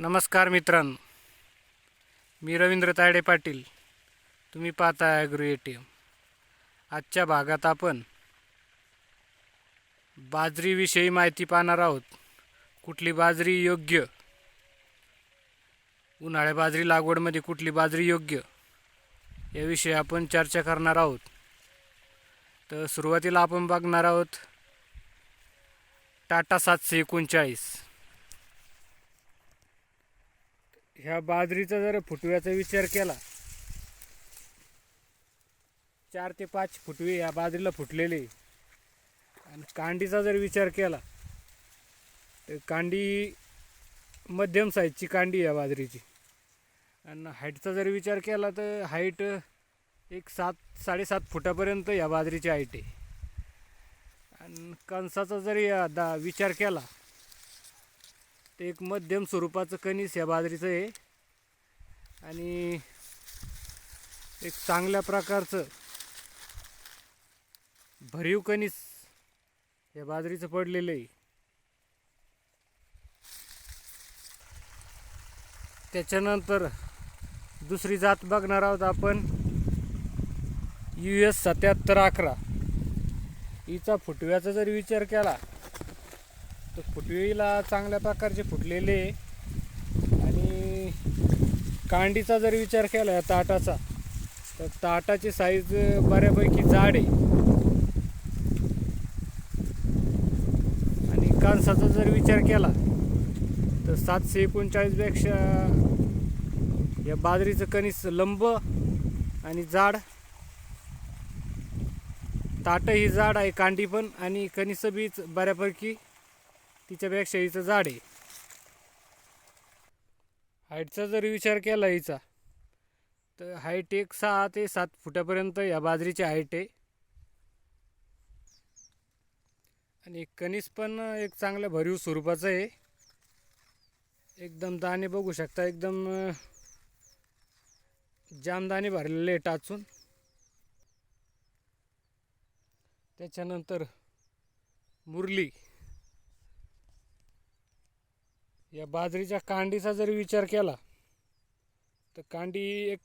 नमस्कार मित्रांनो. मी रवींद्र तायडे पाटील. तुम्ही पाहता ॲग्रो ए टी एम आजच्या भागात आपण बाजरीविषयी माहिती पाहणार आहोत. कुठली बाजरी योग्य? उन्हाळ्या बाजरी लागवडमध्ये कुठली बाजरी योग्य? याविषयी आपण चर्चा करणार आहोत. तर सुरुवातीला आपण बघणार आहोत टाटा सातशे एकोणचाळीस. ह्या बाजरीचा जर फुटव्याचा विचार केला चार ते पाच फुटवे या बाजरीला फुटलेले. आणि कांडीचा जर विचार केला तर कांडी मध्यम साईजची कांडी या बाजरीची. आणि हाईटचा जर विचार केला तर हाईट एक सात साडेसात फुटापर्यंत या बाजरीची हाईट आहे. आणि कणसाचा जरी या दा विचार केला ते एक मध्यम स्वरूपाचं कणीस या बाजरीचं आहे. आणि एक चांगल्या प्रकारचं भरीव कणीस या बाजरीचं पडलेलं आहे. त्याच्यानंतर दुसरी जात बघणार आहोत आपण. यू एस सत्याहत्तर अकरा. हिचा फुटव्याचा जर विचार केला तर फुटवीला चांगल्या प्रकारचे फुटलेले आणि कांडीचा जर विचार केला या ताटाचा तर ताटाची साईज बऱ्यापैकी जाड आहे. आणि कांसाचा जर विचार केला तर सातशे एकोणचाळीसपेक्षा या बाजरीचं कणीस लंब आणि जाड. ताटं ही जाड आहे कांडी पण आणि कणीसं बीच बऱ्यापैकी तिच्यापेक्षा हिचं जाड आहे. हाईटचा जर विचार केला हिचा तर हाईट एक सहा ते सात फुटापर्यंत या बाजरीची हाईट आहे. आणि कणीस पण एक चांगल्या भरीव स्वरूपाचं आहे. एकदम दाणे बघू शकता एकदम जामदाणे भरलेले टाचून त्याच्यानंतर मुरली. या बाजरीच्या कांडीचा जर विचार केला तर कांडी एक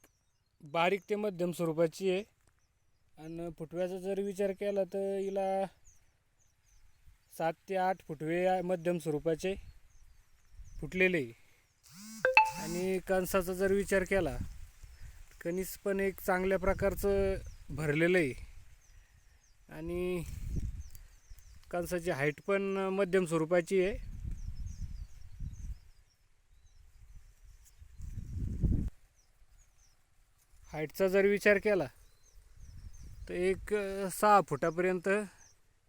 बारीक ते मध्यम स्वरूपाची आहे. आणि फुटव्याचा जर विचार केला तर हिला सात ते आठ फुटवे मध्यम स्वरूपाचे फुटलेले आणि कणसाचा जर विचार केला कणीस पण एक चांगल्या प्रकारचं भरलेलं आहे. आणि कणसाची हाईट पण मध्यम स्वरूपाची आहे. हाईटचा जर विचार केला तर एक सहा फुटापर्यंत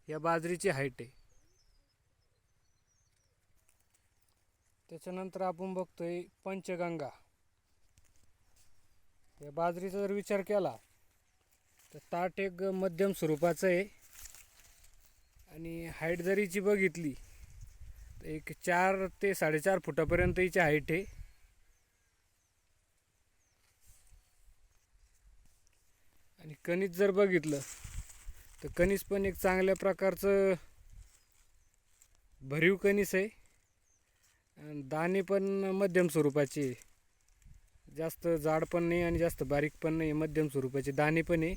या बाजरीची हाईट आहे. त्याच्यानंतर आपण बघतोय पंचगंगा. या बाजरीचा जर विचार केला तर ताट एक मध्यम स्वरूपाचं आहे. आणि हाईट जर हिची बघितली तर एक चार ते साडेचार फुटापर्यंत हिची हाईट आहे. आणि कणीस जर बघितलं तर कणीस पण एक चांगल्या प्रकारचं भरीव कणीस आहे. आणि दाणे पण मध्यम स्वरूपाचे जास्त जाड पण नाही आणि जास्त बारीक पण नाही मध्यम स्वरूपाचे दाणे पण आहे.